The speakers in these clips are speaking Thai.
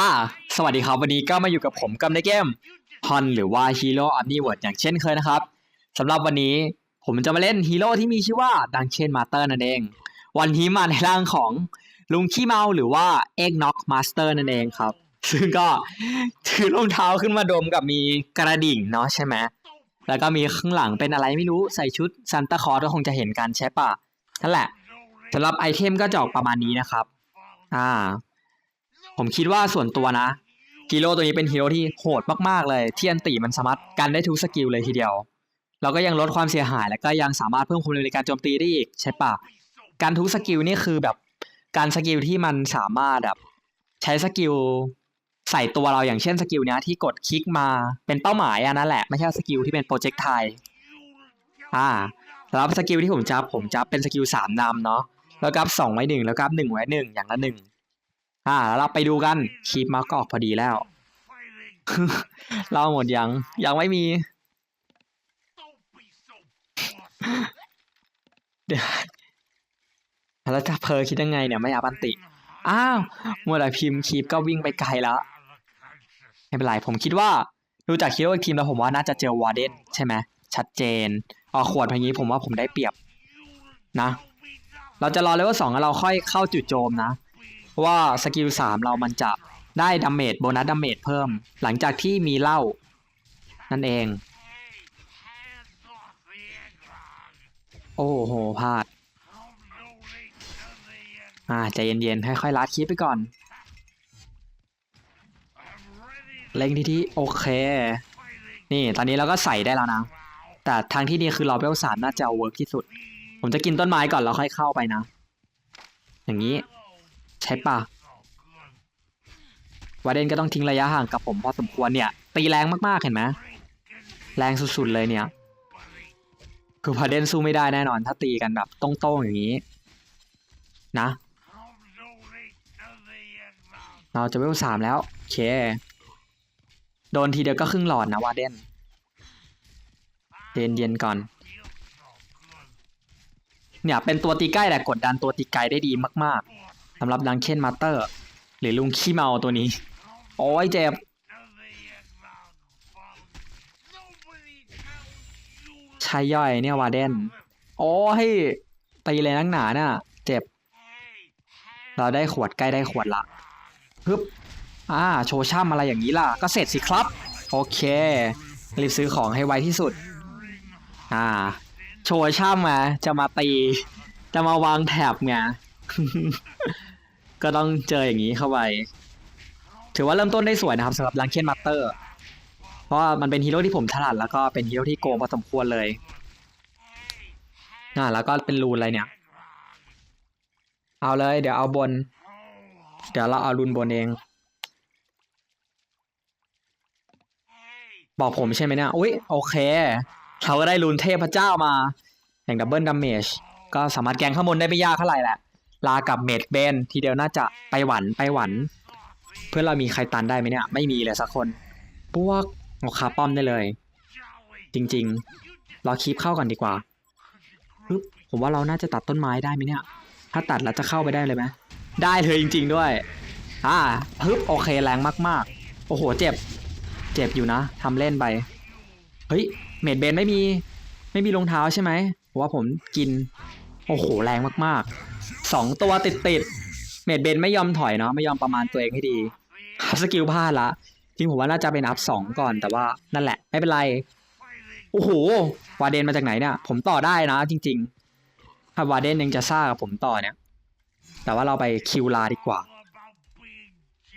อ่า สวัสดีครับ วันนี้ก็มาอยู่กับผมกับในเกมฮอนหรือว่า Hero of n e w o r d อย่างเช่นเคยนะครับสำหรับวันนี้ผมจะมาเล่นฮีโร่ที่มีชื่อว่าดังเชนมาเตอร์นั่นเอง วันนี้มาในร่างของลุงขี้เมาหรือว่าเอ็กน็อกมาสเตอร์นั่นเองครับ ซึ่งก็ถือรองเท้าขึ้นมาดมกับมีกระดิ่งเนาะใช่ไหมแล้วก็มีข้างหลังเป็นอะไรไม่รู้ใส่ชุดซันตาคลอสก็คงจะเห็นกันใช่ปะนั่นแหละสำหรับไอเทมก็จะออกประมาณนี้นะครับ อ่า ผมคิดว่าส่วนตัวนะฮีโร่ตัวนี้เป็นฮีโร่ที่โหดมากๆเลยที่อันติมันสามารถกันได้ทุกสกิลเลยทีเดียว เราก็ยังลดความเสียหายแล้วก็ยังสามารถเพิ่มความเร็วในการโจมตีได้อีกใช่ปะการทุกสกิลนี่คือแบบการสกิลที่มันสามารถแบบใช้สกิลใส่ตัวเราอย่างเช่นสกิลเนี้ยที่กดคลิกมาเป็นเป้าหมายอันนั้นแหละไม่ใช่สกิลที่เป็นโปรเจกต์ไทยอ่าแล้วสกิลที่ผมจับผมจับเป็นสกิลสามนำเนาะแล้วกับสองไว้หนึ่งแล้วกับหนึ่งไว้หนึ่งอย่างละหนึ่ง อ่าเราไปดูกันคลิปมาก็ออกพอดีแล้ว เราหมดยัง ยังไม่มี เดี๋ยวแล้วจะเพอคิดยังไงเนี่ยไม่อาบันติ อ้าวมัวแต่พิมพ์คลิปก็วิ่งไปไกลแล้ว ไม่เป็นไรผมคิดว่า ดูจากคิดว่าทีมแล้วผมว่าน่าจะเจอวาร์เดนใช่ไหมชัดเจนออกขวดอย่างนี้ผมว่าผมได้เปรียบนะ เราจะรอเลเวลสองแล้วเราค่อยเข้าจุดโจมนะ ว่าสกิลสามเรามันจะได้ดาเมจโบนัสดาเมจเพิ่ม หลังจากที่มีเหล้านั่นเอง โอ้โหพลาด อ่าใจเย็นๆค่อยๆลัดคลิปไปก่อน เล็งที่ที่โอเค นี่ตอนนี้เราก็ใส่ได้แล้วนะ แต่ทางที่ดีคือเราเวลสามน่าจะเวิร์กที่สุด ผมจะกินต้นไม้ก่อนแล้วค่อยเข้าไปนะ อย่างนี้ ใช่ปะวาเดนก็ต้องทิ้งระยะห่างกับผมพอสมควรเนี่ย ตีแรงมากๆเห็นไหมแรงสุดๆเลยเนี่ย คือวาเดนสู้ไม่ได้แน่นอน ถ้าตีกันแบบตรงๆอย่างนี้ นะ เราจะเวลสามแล้วโอเค โดนทีเดียวก็ครึ่งหลอดนะวาเดนเย็นเย็นก่อน เนี่ยเป็นตัวตีใกล้แต่กดดันตัวตีไกลได้ดีมาก ๆ สำหรับดังเคนมาเตอร์ หรือลุงขี้เมาตัวนี้ โอ้ยเจ็บชายย่อยเนี่ยวาเดน โอ้ยตีเลยนักหนาเนี่ยเจ็บ เราได้ขวดใกล้ได้ขวดละฮึบอ่า โชว์ช่ำอะไรอย่างนี้ล่ะ ก็เสร็จสิครับ โอเค รีบซื้อของให้ไวที่สุด อ่า โชว์ช่ำมาจะมาตี จะมาวางแถบไง ก็ต้องเจออย่างนี้เข้าไป ถือว่าเริ่มต้นได้สวยนะครับสำหรับลังเคนมาสเตอร์ เพราะว่ามันเป็นฮีโร่ที่ผมถนัดแล้วก็เป็นฮีโร่ที่โกงพอสมควรเลยอ่าแล้วก็เป็นรูนอะไรเนี่ย เอาเลย เดี๋ยวเอาบน เดี๋ยวเราเอารูนบนเอง บอกผมใช่ไหมเนี่ย อุ้ยโอเคเขาก็ได้รูนเทพเจ้ามาอย่างดับเบิลดัมเมจก็สามารถแกงข้างบนได้ไม่ยากเท่าไหร่แหละ ลากับเมดเบนทีเดียวน่าจะไปหวันไปหวัน เพื่อนเรามีใครตันได้ไหมเนี่ย ไม่มีเลยสักคนพวกเอาคาป้อมได้เลย จริงๆเราคีบเข้าก่อนดีกว่าฮึผมว่าเราน่าจะตัดต้นไม้ได้ไหมเนี่ย ถ้าตัดแล้วจะเข้าไปได้เลยไหมได้เลยจริง ๆด้วย อ่าปึ๊บโอเคแรงมากๆ โอ้โหเจ็บ เจ็บอยู่นะทำเล่นไป เฮ้ยเมดเบนไม่มี ไม่มีรองเท้าใช่ไหมว่าผมกิน โอ้โหแรงมากๆ สองตัวติดติดเมดเบนไม่ยอมถอยเนาะไม่ยอมประมาณตัวเองให้ดีอัพสกิลพลาดละจริงผมว่าน่าจะเป็นอัพสองก่อนแต่ว่านั่นแหละ ไม่เป็นไร โอ้โหวาเดนมาจากไหนเนี่ย ผมต่อได้นะจริงๆถ้าวาเดนยังจะซ่ากับผมต่อเนี่ย แต่ว่าเราไปคิวลาดีกว่า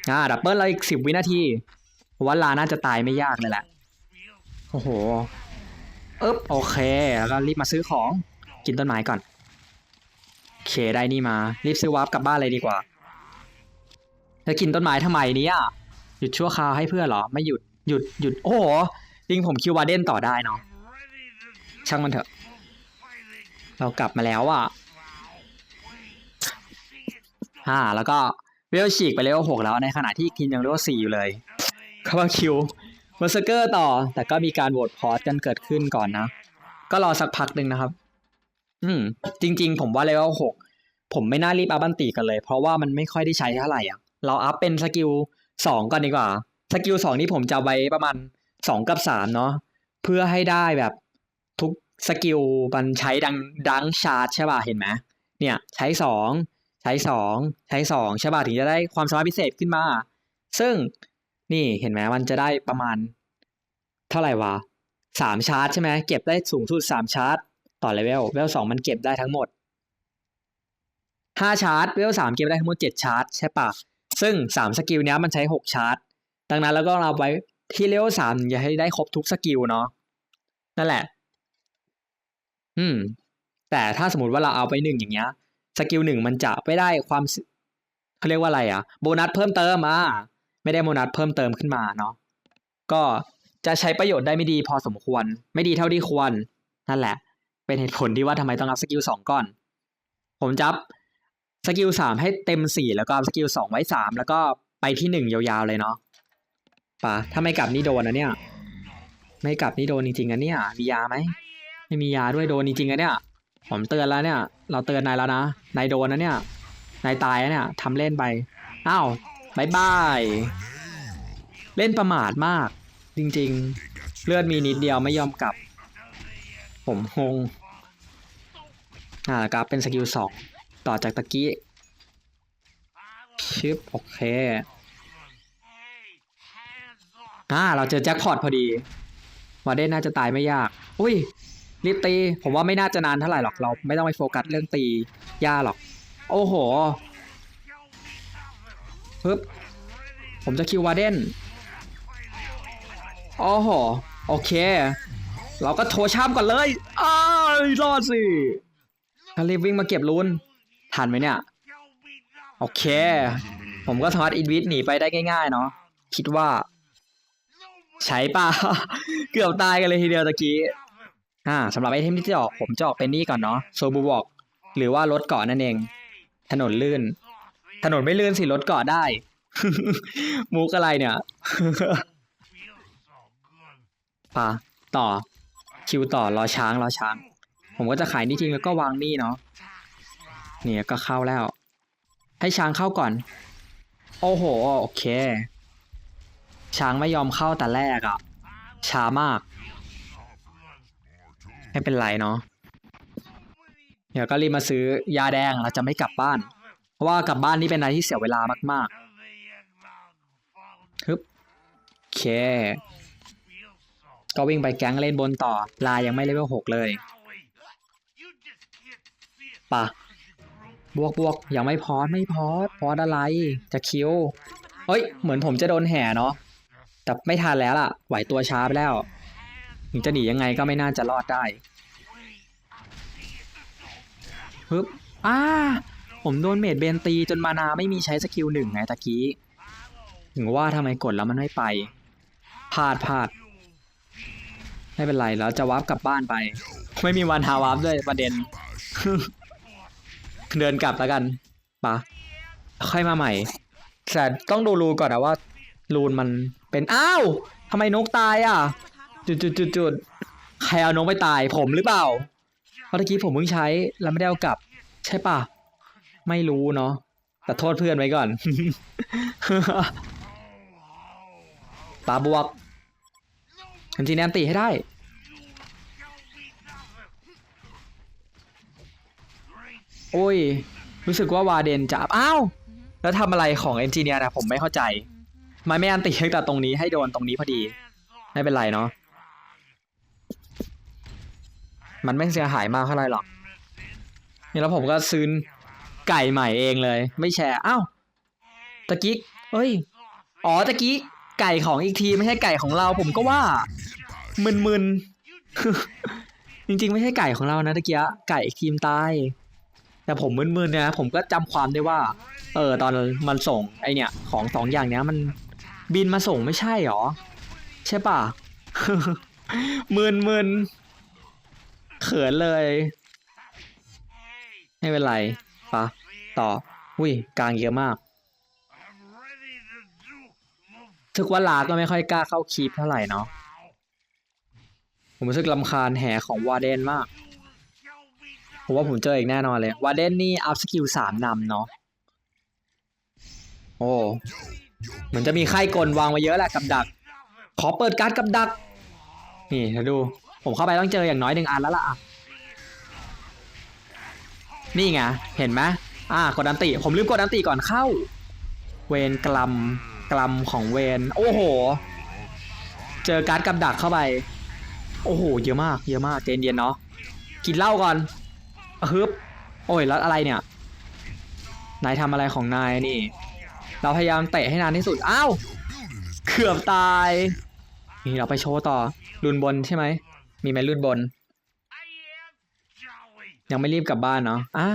อ่าดับเบิลเราอีกสิบวินาทีผมว่าลาน่าจะตายไม่ยากเลยแหละโอ้โหอึ๊บโอเค แล้วก็รีบมาซื้อของกินต้นไม้ก่อน เคได้นี่มา รีบซื้อวาร์ปกลับบ้านเลยดีกว่าจะกินต้นไม้ทำไมเนี่ยหยุดชั่วคราวให้เพื่อนเหรอ ไม่หยุดหยุดหยุดโอ้โหจริงผมคิววาเดนต่อได้เนาะช่างมันเถอะ เรากลับมาแล้วอะอ่าแล้วก็เวลฉีกไปเลเวลหกแล้วในขณะที่คินยังเลเวลสี่อยู่เลยเขาว่าคิวเบอร์เซอร์เกอร์ต่อ แต่ก็มีการโหวตพอสกันเกิดขึ้นก่อนนะ ก็รอสักพักหนึ่งนะครับ อืม จริง ๆ ผมว่าเลเวลหกผมไม่น่ารีบอัพบันตีกันเลย เพราะว่ามันไม่ค่อยได้ใช้เท่าไหร่อะ เราอัพเป็นสกิลสองก่อนดีกว่า สกิลสองนี้ผมจะไว้ประมาณสองกับสามเนาะเพื่อให้ได้แบบทุกสกิลมันใช้ดังดังชาร์จใช่ป่ะเห็นไหมเนี่ยใช้สองใช้สองใช้สองใช่ป่ะถึงจะได้ความสามารถพิเศษขึ้นมา ซึ่งนี่เห็นไหมมันจะได้ประมาณ เท่าไหร่วะสามชาร์จใช่ไหมเก็บได้สูงสุดสามชาร์จ ต่อเลเวลเลเวลสองมันเก็บได้ทั้งหมดห้าชาร์จเลเวลสามเก็บได้ทั้งหมดเจ็ดชาร์จใช่ปะซึ่งสามสกิลเนี้ยมันใช้หกชาร์จดังนั้นแล้วก็เราไว้ที่เลเวลสามอย่าให้ได้ครบทุกสกิลเนาะนั่นแหละ อืม แต่ถ้าสมมติว่าเราเอาไปหนึ่งอย่างเงี้ย สกิลหนึ่งมันจะไม่ได้ความเขาเรียกว่าอะไรอะโบนัสเพิ่มเติมอะไม่ได้โบนัสเพิ่มเติมขึ้นมาเนาะก็จะใช้ประโยชน์ได้ไม่ดีพอสมควร ไม่ดีเท่าที่ควรนั่นแหละ เป็นเหตุผลที่ว่าทำไมต้องอัพสกิลสองก่อน ผมจับสกิลสามให้เต็มสี่แล้วก็อัพสกิลสองไว้สามแล้วก็ไปที่หนึ่งยาวๆเลยเนาะป่ะถ้าไม่กลับนี่โดนนะเนี่ย ไม่กลับนี่โดนจริงๆนะเนี่ยมียาไหมไม่มียาด้วยโดนจริงๆนะเนี่ย ผมเตือนแล้วเนี่ย เราเตือนนายแล้วนะนายโดนนะเนี่ยนายตายนะเนี่ยทำเล่นไปอ้าวบายบายเล่นประมาทมาก จริงๆ เลือดมีนิดเดียวไม่ยอมกลับ ผมงงอ่าแล้วครับเป็นสกิลสองต่อจากตะกี้ชิปโอเคอ่าเราเจอแจ็คพอตพอดีวาเดนน่าจะตายไม่ยาก อุ้ยรีบตี ผมว่าไม่น่าจะนานเท่าไหร่หรอกเราไม่ต้องไปโฟกัสเรื่องตียาหรอก โอ้โหปึ๊บผมจะคิววาเดนโอ้โห โอเค เราก็โทรชามก่อนเลยอ้าวรอดสิถ้ารีบวิ่งมาเก็บลูนทันไหมเนี่ย โอเค ผมก็สามารถอินวิทหนีไปได้ง่ายๆเนาะคิดว่า ใช้ป่ะ เกือบตายกันเลยทีเดียวตะกี้อ่าสำหรับไอเทมที่จะออกผมจะออกเป็นนี่ก่อนเนาะโซบูบอกหรือว่ารถเกาะนั่นเอง ถนนลื่น ถนนไม่ลื่นสิรถเกาะได้ มุกอะไรเนี่ยป่ะต่อ คิวต่อรอช้างรอช้าง ผมก็จะขายนี่ทิ้งแล้วก็วางนี่เนาะเนี่ยก็เข้าแล้ว ให้ช้างเข้าก่อน โอ้โหโอเค ช้างไม่ยอมเข้าแต่แรกอะ่ะช้ามาก ไม่เป็นไรเนาะเดี๋ยวก็รีบมาซื้อยาแดงเราจะไม่กลับบ้าน เพราะว่ากลับบ้านนี่เป็นอะไรที่เสียเวลามากๆฮึบโอเค ก็วิ่งไปแก๊งเล่นบนต่อ ลายังไม่เลเวลหกเลยปะบวกบวกยังไม่พอไม่พอพออะไร จะคิวเฮ้ย เหมือนผมจะโดนแห่เนาะแต่ไม่ทันแล้วล่ะ ไหวตัวช้าไปแล้วถึงจะหนียังไงก็ไม่น่าจะรอดได้ฮึบอ้าผมโดนเมดเบนตีจนมานาไม่มีใช้สกิลหนึ่งไงตะกี้ ถึงว่าทำไมกดแล้วมันไม่ไปพลาดพลาด ไม่เป็นไรแล้วจะวาร์ปกลับบ้านไป ไม่มีวันหาวาร์ปด้วยประเด็น เดินกลับแล้วกันปะค่อยมาใหม่แต่ต้องดูรูก่อนนะว่ารูนมันเป็นอ้าวทำไมนกตายอะ จุดจุดจุดจุดใครเอานกไปตายผมหรือเปล่าเพราะตะกี้ผมเพิ่งใช้แล้วไม่ได้เอากลับ ใช่ปะไม่รู้เนาะแต่โทษเพื่อนไว้ก่อนปาบวก ทันทีแนนตีให้ได้ โอ้ย รู้สึกว่าวาเดนจะอ้าว แล้วทำอะไรของเอนจิเนียร์นะผมไม่เข้าใจทำไมไม่อันตีตั้งแต่ตรงนี้ให้โดนตรงนี้พอดี ไม่เป็นไรเนาะ มันไม่เสียหายมากเท่าไหร่หรอก นี่แล้วผมก็ซื้อไก่ใหม่เองเลย ไม่แชร์ อ้าว ตะกี้เอ้ย อ๋อ ตะกี้ ไก่ของอีกทีไม่ใช่ไก่ของเรา ผมก็ว่ามึนๆจริง ๆ ไม่ใช่ไก่ของเรานะตะเกี้ไก่อีกทีมตายแต่ผมมึนๆนะผมก็จำความได้ว่า เออตอนมันส่งไอเนี่ย ของสองอย่างเนี้ยมันบินมาส่งไม่ใช่หรอ ใช่ป่ะมึนมึนๆเขินเลยไม่เป็นไรปะต่อ อุ้ยกลางเยอะมาก ทึกว่าลาก็ไม่ค่อยกล้าเข้าคีปเท่าไหร่เนาะ ผมรู้สึกลำคาญแห่ของวาเดนมาก ผมว่าผมเจออีกแน่นอนเลยวาเดนนี่อัพสกิลสามนำเนาะ โอ้ เหมือนจะมีไข่กลวางมาเยอะแหละกับดัก ขอเปิดการ์ดกับดัก นี่เดี๋ยวดู ผมเข้าไปต้องเจออย่างน้อยหนึ่งอันแล้วล่ะอะนี่ไง เห็นไหมอ่ากดอันติ ผมลืมกดอันติก่อนเข้า เวนกลัม กลัมของเวนโอ้โห เจอการ์ดกับดักเข้าไป โอ้โห เยอะมาก เยอะมากเจนเย็นเนาะกินเหล้าก่อนฮึบโอ้ยแล้วอะไรเนี่ย นายทำอะไรของนายนี่ เราพยายามเตะให้นานที่สุด อ้าว เกือบตาย นี่เราไปโชว์ต่อรุนบนใช่ไหม มีไหมรุนบน ยังไม่รีบกลับบ้านเนาะอ่า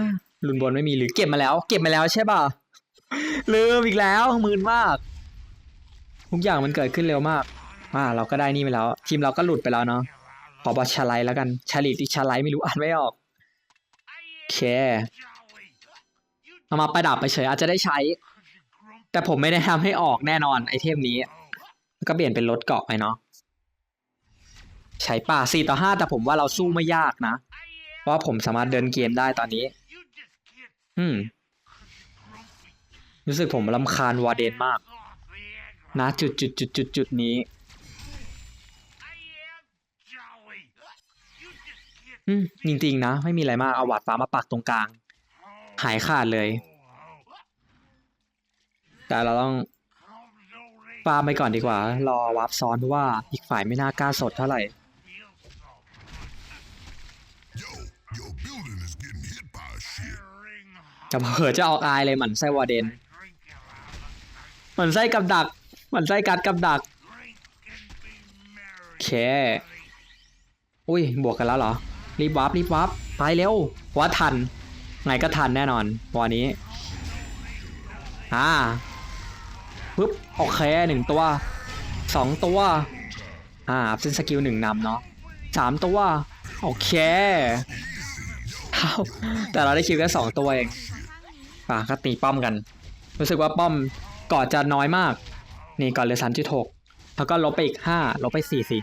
รุนบนไม่มีหรือเก็บมาแล้ว เก็บมาแล้วใช่ป่ะลืมอีกแล้วมืนมาก ทุกอย่างมันเกิดขึ้นเร็วมาก อ่า เราก็ได้นี่ไปแล้ว ทีมเราก็หลุดไปแล้วเนาะขอบอชาไลแล้วกันชาลิติชาไลไม่รู้อ่านไม่ออกโอเคเอามาประดับไปเฉยอาจจะได้ใช้ แต่ผมไม่ได้ทำให้ออกแน่นอนไอเทมนี้ ก็เปลี่ยนเป็นรถเกาะไปเนาะใช้ป่าสี่ต่อห้าแต่ผมว่าเราสู้ไม่ยากนะ เพราะผมสามารถเดินเกมได้ตอนนี้ อืม รู้สึกผมลำคาญวาเดนมาก นะจุดจุดจุดจุดจุดนี้อืมจริงๆนะ ไม่มีอะไรมากเอาหวาดฟ้ามาปักตรงกลาง หายขาดเลย แต่เราต้องฟาร์มไปก่อนดีกว่า รอวาร์ปซ้อนเพราะว่าอีกฝ่ายไม่น่ากล้าสดเท่าไหร่จะเผอจะออกอายเลยหมันไส้วาเดนหมันไส้กับดัก มันไส้กัดกับดักโอเคอุ้ย บวกกันแล้วเหรอ รีบวับรีบวับไปเร็วว่าทัน ไงก็ทันแน่นอนวันนี้ อ่าปึ๊บโอเคหนึ่งตัวสองตัว อ่าเส้นสกิลหนึ่งนำเนาะสามตัว โอเคแต่เราได้คิวแค่สองตัวเอง อะก็ตีป้อมกัน รู้สึกว่าป้อมก่อนจะน้อยมาก นี่ก่อนเลือสามจุดหกแล้วก็ลบไปอีกห้าลบไปสี่สี่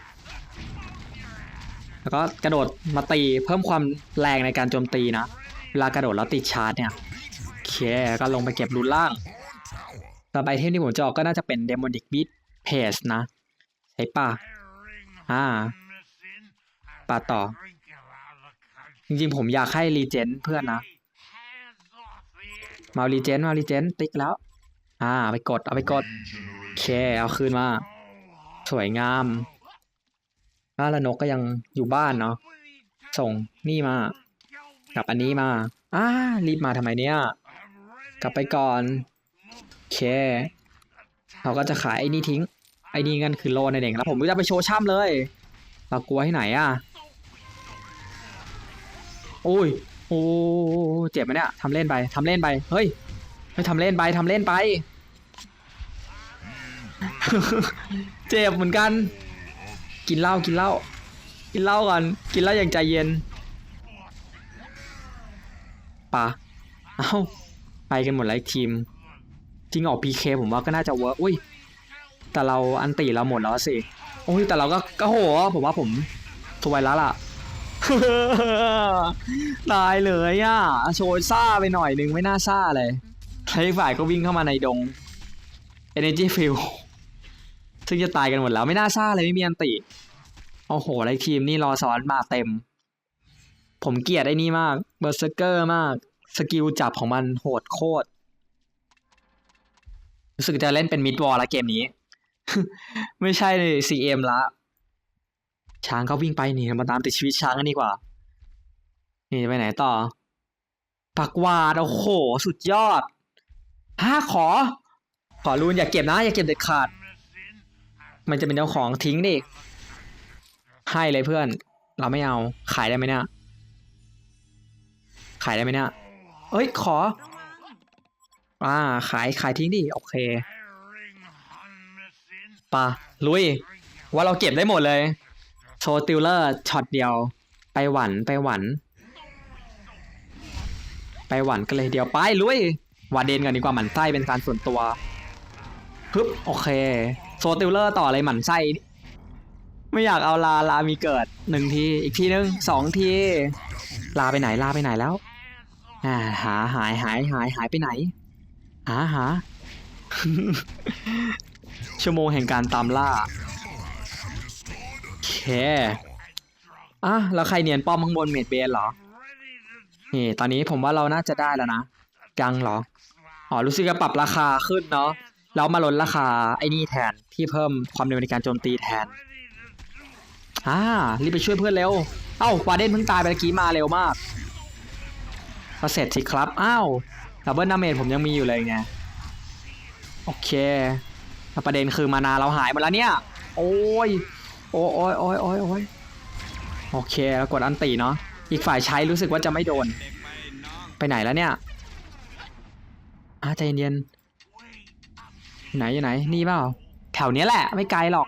แล้วก็กระโดดมาตีเพิ่มความแรงในการโจมตีนะ เวลากระโดดแล้วติดชาร์จเนี่ยโอเคก็ลงไปเก็บรูนล่าง ต่อไปเทมที่ผมจะออกก็น่าจะเป็นเดมอนิกบีทเพสนะ ใช่ป่ะอ่าป่าต่อ จริงๆผมอยากให้รีเจนเพื่อนนะ มารีเจนมารีเจนติ๊กแล้ว อ่าไปกดเอาไปกด เคเอาคืนมา สวยงามล่าละนกก็ยังอยู่บ้านเนาะส่งนี่มากลับอันนี้มาอ่ารีบมาทำไมเนี่ย กลับไปก่อนเคเราก็จะขายไอ้นี่ทิ้ง ไอ้นี่กันคือโลนนเองแล้วผมจะไปโชว์ช่ำเลยเรากลัวที่ไหนอะโอ้ยโอ้เจ็บไหมเนี่ยทำเล่นไปทำเล่นไปเฮ้ยไม่ทำเล่นไปทำเล่นไป เจ็บเหมือนกัน กินเหล้ากินเหล้ากินเหล้าก่อนกินเหล้าอย่างใจเย็นปะเอ้าไปกันหมดแล้วทีม จริงออกพีเคผมว่าก็น่าจะเวิร์กอุ้ยแต่เราอันตีเราหมดแล้วสิโอ้ยแต่เราก็ก็โหผมว่าผมสวยแล้วล่ะตายเลยอะโชว์ซ่าไปหน่อยนึงไม่น่าซ่าเลยใครฝ่ายก็วิ่งเข้ามาในดง Energy Field ซึ่งจะตายกันหมดแล้วไม่น่าซ่าเลยไม่มีอันติโอ้โหไรทีมนี่รอซ้อนมาเต็ม ผมเกลียดไอ้นี่มากเบอร์เซเกอร์มาก สกิลจับของมันโหดโคตรรู้สึกจะเล่นเป็นมิดวอลละเกมนี้ ไม่ใช่เลย CM ละ ช้างก็วิ่งไปนี่มาตามติดชีวิตช้างกันดีกว่า นี่ไปไหนต่อ ปักวาดโอ้โห สุดยอดห้าขอ ขอรูนอย่าเก็บนะ อย่าเก็บเด็ดขาด มันจะเป็นเจ้าของทิ้งดิให้เลยเพื่อน เราไม่เอา ขายได้ไหมเนี่ย ขายได้ไหมเนี่ย เอ้ย ขอ อ่า ขาย ขายทิ้งดิ โอเคปะลุย ว่าเราเก็บได้หมดเลย โชว์ติลเลอร์ช็อตเดียว ไปหวัน ไปหวัน ไปหวันกันเลยเดียว ไปลุย วาเดนกันดีกว่าหมันไส้เป็นการส่วนตัวฮึบโอเค โซติลเลอร์ต่อเลยหมั่นไส้ ไม่อยากเอาลาลามีเกิดหนึ่งที อีกทีนึงสองที ลาไปไหนลาไปไหนแล้วอ่าหาหายหายหายหายไปไหน หาหา ชั่วโมงแห่งการตามล่าโอเคอะแล้วใครเนียนป้อมข้างบนเมดเบนเหรอ นี่ตอนนี้ผมว่าเราน่าจะได้แล้วนะยังเหรอ อ๋อรู้สึกจะปรับราคาขึ้นเนาะ แล้วมาลดราคาไอ้นี่แทนที่เพิ่มความเร็วในการโจมตีแทนอ่ารีบไปช่วยเพื่อนเร็ว เอ้าวาเดนเพิ่งตายไปเมื่อกี้มาเร็วมากก็เสร็จสิครับ อ้าวดับเบิลดาเมจผมยังมีอยู่เลยไง โอเคแล้วประเด็นคือมานาเราหายหมดแล้วเนี่ย โอ้ย โอ้ยโอ้ยโอ้ยโอ้ยโอเคแล้วกดอันตีเนาะ อีกฝ่ายใช้รู้สึกว่าจะไม่โดน ไปไหนแล้วเนี่ยอาใจเย็น ไหนอยู่ไหน นี่เปล่า แถวเนี้ยแหละ ไม่ไกลหรอก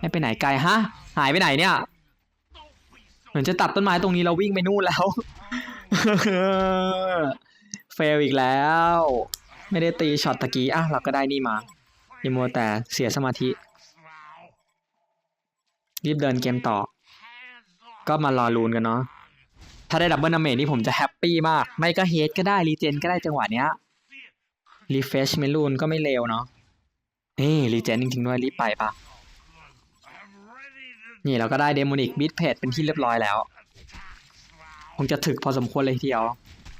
ไม่ไปไหนไกลฮะ หายไปไหนเนี่ย เหมือนจะตัดต้นไม้ตรงนี้เราวิ่งไปนู่นแล้ว เฟลอีกแล้ว ไม่ได้ตีช็อตตะกี้อะเราก็ได้นี่มาอย่ามัวแต่เสียสมาธิ รีบเดินเกมต่อ ก็มารอลูนกันเนาะถ้าได้ดับเบิลนาเมจนี่ผมจะแฮปปี้มาก ไม่ก็เฮดก็ได้รีเจนก็ได้จังหวะเนี้ย รีเฟชเมลูนก็ไม่เลวเนาะนี่รีเจนจริงๆด้วยรีบไปปะนี่เราก็ได้เดโมนิกบิทเพจเป็นที่เรียบร้อยแล้ว คงจะถึกพอสมควรเลยทีเดียว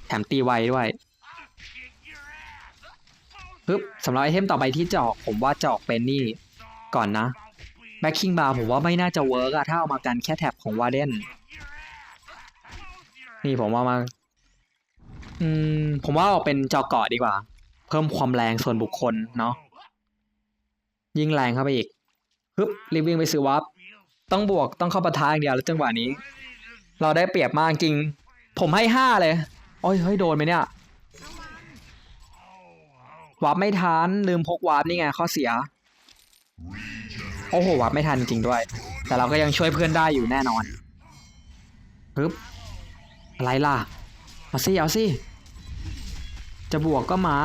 แถมตีไวด้วยปึ๊บสำหรับไอเทมต่อไปที่จะออกผมว่าจะออกเป็นนี่ ก่อนนะแบ็คคิงบาร์ผมว่าไม่น่าจะเวิร์กอะถ้าเอามากันแค่แท็บของวาเดนนี่ผมว่ามา อืม ผมว่าเอาเป็นจอเกาะดีกว่า เพิ่มความแรงส่วนบุคคลเนาะยิ่งแรงเข้าไปอีกฮึบรีบวิ่งไปซื้อวับต้องบวกต้องเข้าปะทะอย่างเดียวแล้วจังหวะนี้ เราได้เปรียบมากจริง ผมให้ห้าเลยโอ้ยเฮ้ยโดนไหมเนี่ยวาร์ปไม่ทันลืมพกวาร์ปนี่ไงข้อเสีย โอ้โหวาร์ปไม่ทันจริงด้วย แต่เราก็ยังช่วยเพื่อนได้อยู่แน่นอนฮึบอะไรล่ะ มาสิเอาสิ จะบวกก็มา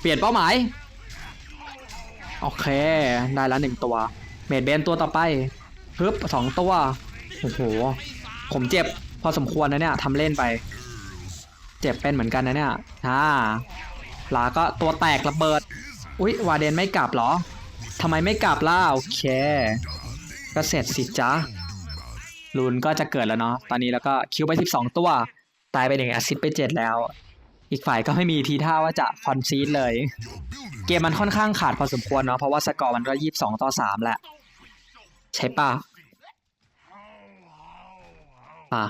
เปลี่ยนเป้าหมาย โอเค ได้แล้วหนึ่งตัว เมดเบนตัวต่อไปฮึบสองตัว โอ้โห ผมเจ็บ พอสมควรนะเนี่ยทำเล่นไป เจ็บเป็นเหมือนกันนะเนี่ยอ่าลาก็ตัวแตกระเบิด อุ๊ย วาเดนไม่กลับเหรอทำไมไม่กลับล่ะ โอเค ก็เสร็จสิจ๊ะ ลูนก็จะเกิดแล้วเนาะตอนนี้แล้วก็คิวไป 12 ตัว ตายไปหนึ่งแอซิดไปเจ็ดแล้ว อีกฝ่ายก็ไม่มีทีท่าว่าจะคอนซีดเลย เกมมันค่อนข้างขาดพอสมควรเนาะเพราะว่าสกอร์มันก็ยี่สิบสองต่อสามแหละ ใช่ปะอะ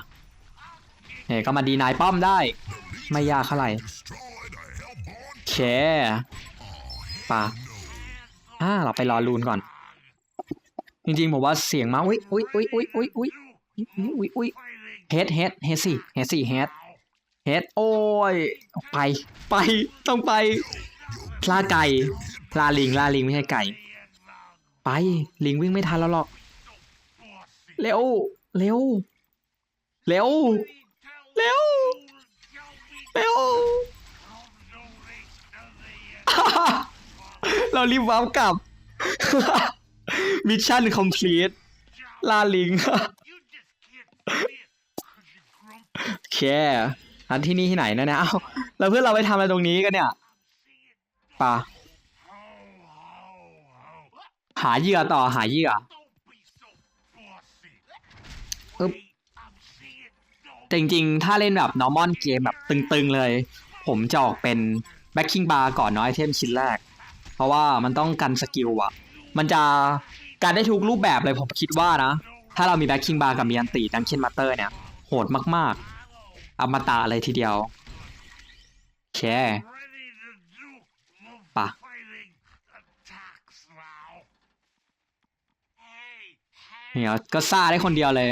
เนี่ยก็มาดีนายป้อมได้ ไม่ยากเท่าไหร่เคปะอ่าเราไปรอลูนก่อน จริงๆ ผมว่าเสียงมา อุ้ยอุ้ยอุ้ยอุ้ยอุ้ย อุ้ยอุ้ยเฮดเฮดเฮดสิเฮดสิเฮดเฮดโอ้ย ไปไปต้องไปล่าไก่ล่าลิงล่าลิงไม่ใช่ไก่ ไปลิงวิ่งไม่ทันแล้วหรอก เร็ว เร็ว เร็ว เร็ว เร็ว เรารีบวาร์ปกลับมิชชั่นคอมพลีทลาลิง โอเคอันที่นี่ที่ไหนนะเนี่ยเอ้าแล้วเพื่อนเราไปทำอะไรตรงนี้กันเนี่ยปะหาเหยื่อต่อหาเหยื่ออึ๊บแต่จริงๆ ถ้าเล่นแบบ normal เกมแบบตึงๆเลย ผมจะออกเป็น backing bar ก่อนเน้อยเทมชิ้นแรก เพราะว่ามันต้องกันสกิลอะมันจะการได้ทุกรูปแบบเลยผมคิดว่านะ ถ้าเรามี backing bar กับมีอันตีดังเช่นมาเตอร์เนี่ย โหดมากๆอมตะเลยทีเดียวโอเคปะเนี่ยก็ซ่าได้คนเดียวเลย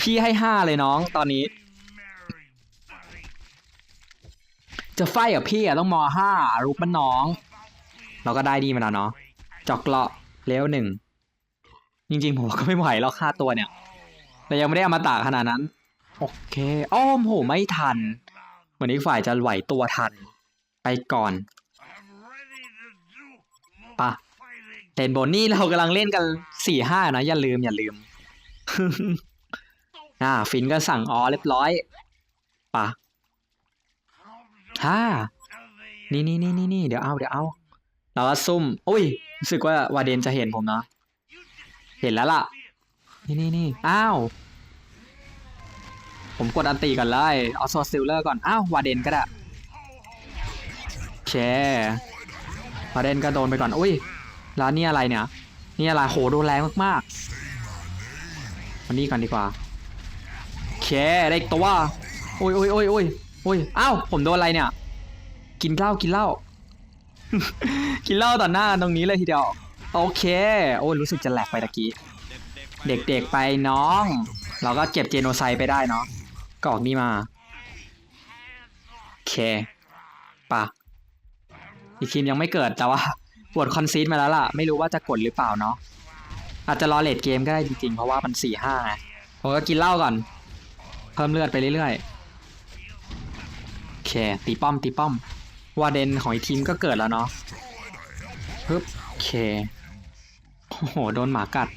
พี่ให้ห้าเลยน้องตอนนี้ จะไฟกับพี่อะต้องมอห้ารูปมันน้อง เราก็ได้ดีมาแล้วเนาะจอกเลาะเลวหนึ่ง จริงๆผมก็ไม่ไหวแล้วค่าตัวเนี่ย แต่ยังไม่ได้อมาตากขนาดนั้น โอเค อ้อมโหไม่ทัน เหมือนอีกฝ่ายจะไหวตัวทัน ไปก่อนปะเล่นบนนี่เรากำลังเล่นกันสี่ห้านะ อย่าลืมอย่าลืมอ่าฟินก็สั่งอ๋อเรียบร้อยปะฮ่านี่นี่นี่นี่นี่เดี๋ยวเอาเดี๋ยวเอา เราก็ซุ่ม อุ้ยรู้สึกว่าวาเดนจะเห็นผมนะ เห็นแล้วล่ะ นี่นี่นี่อ้าว ผมกดอันตีก่อนเลยเอาโซซิลเลอร์ก่อน อ้าว วาเดนก็ได้โอเควาเดนก็โดนไปก่อน อุ้ย แล้วนี่อะไรเนี่ย นี่อะไร โห โดนแรงมากๆมานี่ก่อนดีกว่าโอเคได้อีกตัวอุ้ยอุ้ยอุ้ยอุ้ยอุ้ยอ้าว ผมโดนอะไรเนี่ย กินเหล้า กินเหล้า กินเหล้าต่อหน้าตรงนี้เลยทีเดียว โอเค โอ้ยรู้สึกจะแหลกไปตะกี้ เด็กๆไปน้อง เราก็เก็บเจโนไซไปได้เนาะกออกนี่มาโอเคปะอีกทีมยังไม่เกิดแต่ว่าปวดคอนซีดมาแล้วล่ะ ไม่รู้ว่าจะกดหรือเปล่าเนาะอาจจะรอเลดเกมก็ได้จริงๆ เพราะว่ามันสี่ห้าผมก็กินเหล้าก่อน เพิ่มเลือดไปเรื่อยๆโอเค ตีป้อมตีป้อมวาเดนของอีกทีมก็เกิดแล้วเนาะฮึบโอเค โอ้โห โดนหมากัด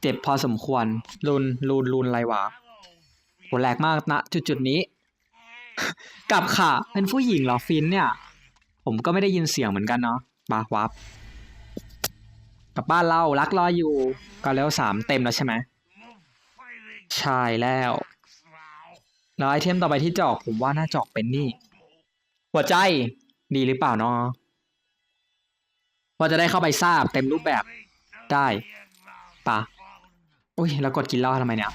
เจ็บพอสมควร รุนรุนรุนอะไรวะโหแหลกมากนะ จุดจุดๆนี้ กลับค่ะ เป็นผู้หญิงเหรอฟินเนี่ย ผมก็ไม่ได้ยินเสียงเหมือนกันเนาะบาวับกลับบ้านเรารักรออยู่ ก็แล้วสามเต็มแล้วใช่ไหมใช่แล้ว แล้วไอเทมต่อไปที่จอกผมว่าน่าจอกเป็นนี่ หัวใจดีหรือเปล่าเนาะ ว่าจะได้เข้าไปทราบเต็มรูปแบบได้ปะอุ้ยแล้วกดกินเหล้าทำไมเนี่ย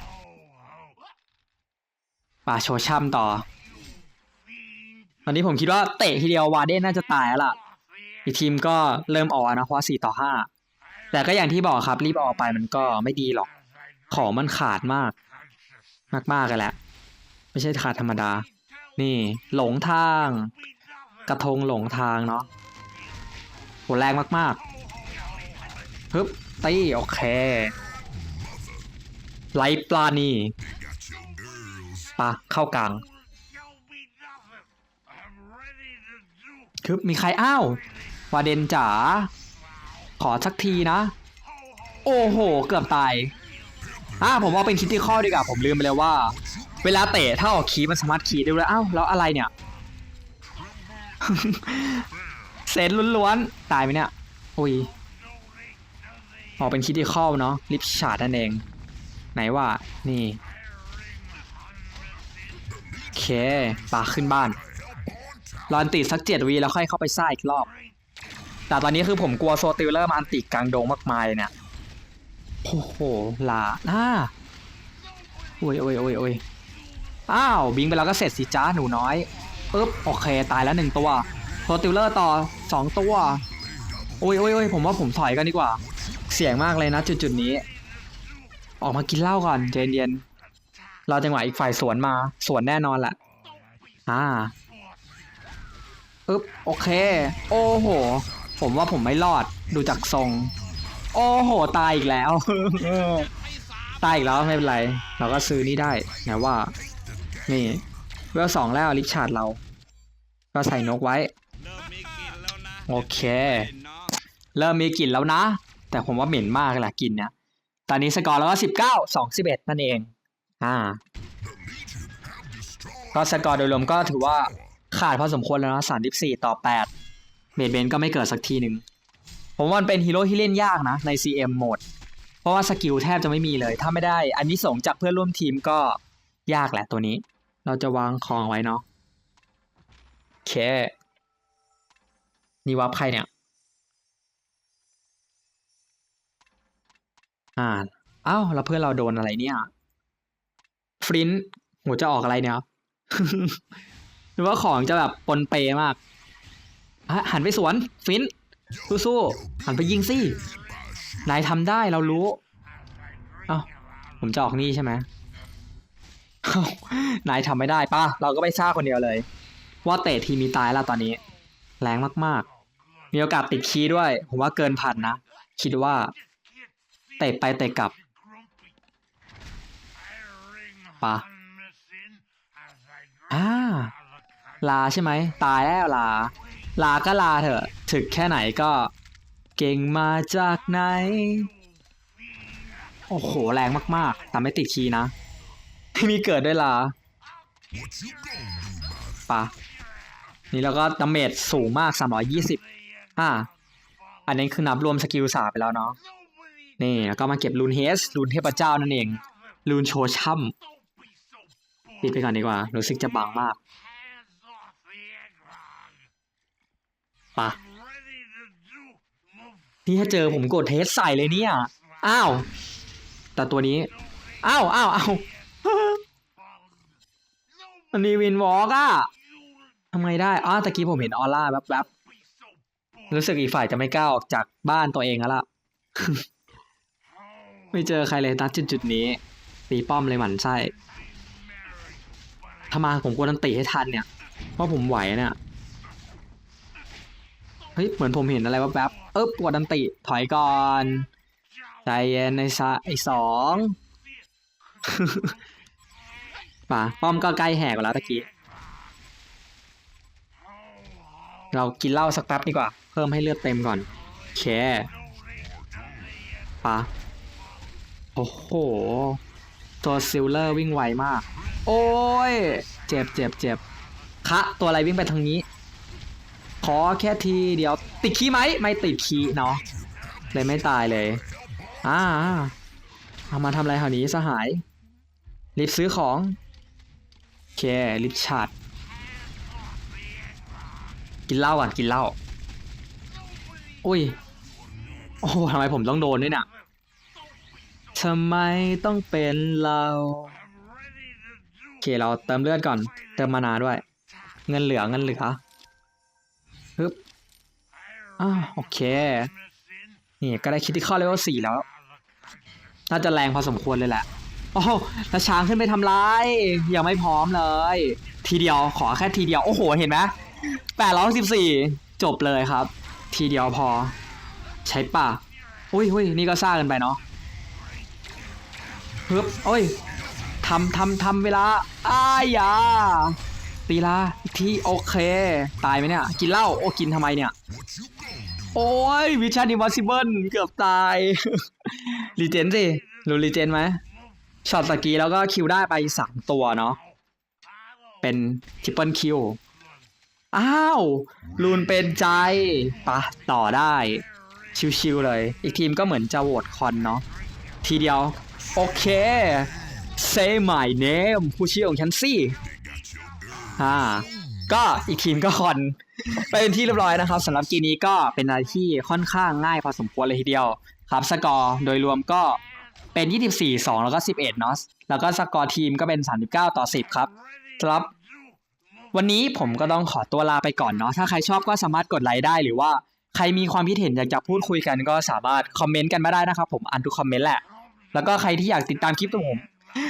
ปะโชช่ำต่อ ตอนนี้ผมคิดว่าเตะทีเดียววาเดนน่าจะตายแล้วล่ะ อีกทีมก็เริ่มออกนะเพราะสี่ต่อห้าแต่ก็อย่างที่บอกครับรีบออกไปมันก็ไม่ดีหรอก ของมันขาดมาก มากๆกันแหละ ไม่ใช่ขาดธรรมดา นี่หลงทาง กระทงหลงทางเนาะ โหแรงมากๆฮึบตีโอเคไลปลานี่ปะเข้ากลางคือมีใครอ้าววาเดนจ๋าขอสักทีนะ โอ้โห เกือบตายอ่าผมว่าเป็นคิดที่ข้อดีกว่าผมลืมไปเลยว่า เวลาเตะถ้าออกคีมันสามารถคีได้ด้วยอ้าวแล้วอะไรเนี่ย เซนล้วนๆ ตายไหมเนี่ย อุ้ยออกเป็นคิดที่ข้อเนาะลิปชาร์ดนั่นเอง ไหนว่านี่โอเคปาขึ้นบ้านรออันติสักเจ็ดวีแล้วค่อยเข้าไปซ่าอีกรอบ แต่ตอนนี้คือผมกลัวโซติลเลอร์มาอันติกลางดงมากมายเนี่ยโอ้โหลาอ่าโอ้ยโอ้ยโอ้ยโอ้ยอ้าวบิงไปแล้วก็เสร็จสิจ้าหนูน้อยปึ๊บโอเคตายแล้วหนึ่งตัว โซติลเลอร์ต่อสองตัวโอ้ยโอ้ยโอ้ยผมว่าผมถอยกันดีกว่า เสียงมากเลยนะจุดจุดนี้ ออกมากินเหล้าก่อนใจเย็นๆรอจังหวะอีกฝ่ายสวนมาสวนแน่นอนแหละอ่าอึ๊บโอเค โอ้โห ผมว่าผมไม่รอดดูจากทรง โอ้โห ตายอีกแล้ว ตายอีกแล้วไม่เป็นไร เราก็ซื้อนี่ได้ไหนว่า นี่เวลสองแล้วริชาร์ดเรา ก็ใส่นกไว้ โอเค เริ่มมีกลิ่นแล้วนะ แต่ผมว่าเหม็นมากเลยล่ะกลิ่นเนี่ยตอนนี้สกอร์แล้วก็สิบเก้าสองสิบเอ็ดนั่นเอง อ่า ก็สกอร์โดยรวมก็ถือว่าขาดพอสมควรแล้วนะสามสิบสี่ต่อแปดเบดเบนก็ไม่เกิดสักทีหนึ่งผมว่ามันเป็นฮีโร่ที่เล่นยากนะใน CM โหมด เพราะว่าสกิลแทบจะไม่มีเลย ถ้าไม่ได้อันนี้ส่งจากเพื่อนร่วมทีมก็ยากแหละตัวนี้ เราจะวางของไว้เนาะโอเค นี่วับใครเนี่ย อ่าอ้าวแล้วเพื่อนเราโดนอะไรเนี่ยฟรินท์โหจะออกอะไรเนี่ยหรือว่าของจะแบบปนเปมากหันไปสวนฟรินท์สู้ๆหันไปยิงสินายทำได้เรารู้เอ้าผมจะออกนี่ใช่ไหมนายทำไม่ได้ป่ะ เราก็ไปซ่าคนเดียวเลย ว่าเตะทีมีตายแล้วตอนนี้ แรงมาก มีโอกาสติดคีย์ด้วย ผมว่าเกินพันนะ คิดว่า เตะไปเตะกลับปะอ่าลาใช่ไหม ตายแล้วลา ลาก็ลาเถอะ ถึกแค่ไหนก็ เก่งมาจากไหน โอ้โห แรงมากๆ แต่ไม่ติดคีย์นะไม่มีเกิดด้วยลาปะนี่แล้วก็ดาเมจสูงมาก 320 อ่า อันนี้คือนับรวมสกิลสาไปแล้วเนาะนี่แล้วก็มาเก็บรูนเฮสรูนเทพเจ้านั่นเองรูนโชชัมปิดไปก่อนดีกว่ารู้สึกจะบางมากปะนี่ถ้าเจอผมกดเทสใส่เลยเนี่ย อ้าว แต่ตัวนี้ อ้าวอ้าวอ้าวมันมีวินวอล์กอะทำไงได้อ้าวตะกี้ผมเห็นออร่าแวบๆ รู้สึกอีกฝ่ายจะไม่กล้าออกจากบ้านตัวเองแล้วล่ะ ไม่เจอใครเลยนัดจุดนี้ตีป้อมเลยหมันไส้ถ้ามาผมกวนันติให้ทันเนี่ยเพราะผมไหวเนี่ยเฮ้ยเหมือนผมเห็นอะไรแวบๆเอ๊บกดอันติถอยก่อนใจเย็นในซะไอสองป่ะป้อมก็ใกล้แหกแล้วตะกี้เรากินเหล้าสักแป๊บดีกว่า เพิ่มให้เลือดเต็มก่อนโอเคป่ะโอ้โห ตัวซิลเลอร์วิ่งไวมาก โอ้ย เจ็บเจ็บเจ็บคะตัวอะไรวิ่งไปทางนี้ ขอแค่ทีเดียว ติดขี้ไหม ไม่ติดขี้เนาะเลยไม่ตายเลย อ่าเอามาทำอะไรแถวนี้สหาย รีบซื้อของโอเครีบชาร์จกินเหล้าก่อนกินเหล้า อุ้ย โอ้โหทำไมผมต้องโดนด้วยเนี่ยทำไมต้องเป็นเราโอเคเราเติมเลือดก่อน เติมมานาด้วย เงินเหลือเงินเหลือฮึบอ่าโอเค นี่ก็ได้คิดที่ข้อเลเวลสี่แล้ว น่าจะแรงพอสมควรเลยแหละโอ้โหแล้วช้างขึ้นไปทำร้ายยังไม่พร้อมเลย ทีเดียวขอแค่ทีเดียว โอ้โห เห็นไหมแปดร้อยสิบสี่จบเลยครับ ทีเดียวพอ ใช้ป่ะอุ้ยอุ้ยนี่ก็ซ่ากันไปเนาะฮึบโอ้ยทำทำทำเวลาอ้ายยาตีลาอีกทีโอเค ตายไหมเนี่ย กินเหล้าโอ้กินทำไมเนี่ย โอ้ยวิชันอิมพอสิเบิลเกือบตายรีเจนสิรู้รีเจนไหมช็อตตะกี้แล้วก็คิวได้ไปสามตัวเนาะเป็นทริปเปิลคิว อ้าวลูนเป็นใจปะต่อได้ ชิวๆเลย อีกทีมก็เหมือนจะโหวตคอนเนาะทีเดียว โอเค say my name ผู้ชื่อของฉันสิอ่าก็อีกทีมก็คอนไปเป็นที่เรียบร้อยนะครับสำหรับเกมนี้ก็เป็นอะไรที่ค่อนข้างง่ายพอสมควรเลยทีเดียวครับ สกอร์โดยรวมก็เป็น 24 2 แล้วก็ 11เนาะแล้วก็สกอร์ทีมก็เป็น 39 ต่อ 10 ครับครับ วันนี้ผมก็ต้องขอตัวลาไปก่อนเนาะถ้าใครชอบก็สามารถกดไลค์ได้หรือว่าใครมีความคิดเห็นอยากจะพูดคุยกันก็สามารถคอมเมนต์กันมาได้นะครับผมอ่านทุกคอมเมนต์แหละ แล้วก็ใครที่อยากติดตามคลิปของผม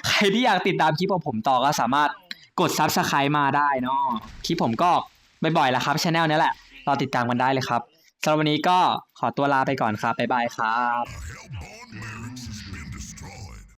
ใครที่อยากติดตามคลิปของผมต่อก็สามารถกดซับสไคร b e มาได้เนาะคลิปผมก็บ่อยๆแล้วครับช anel นี้แหละรอติดตามกันได้เลยครับสำหรับวันนี้ก็ขอตัวลาไปก่อนครับบ๊ายบายครับ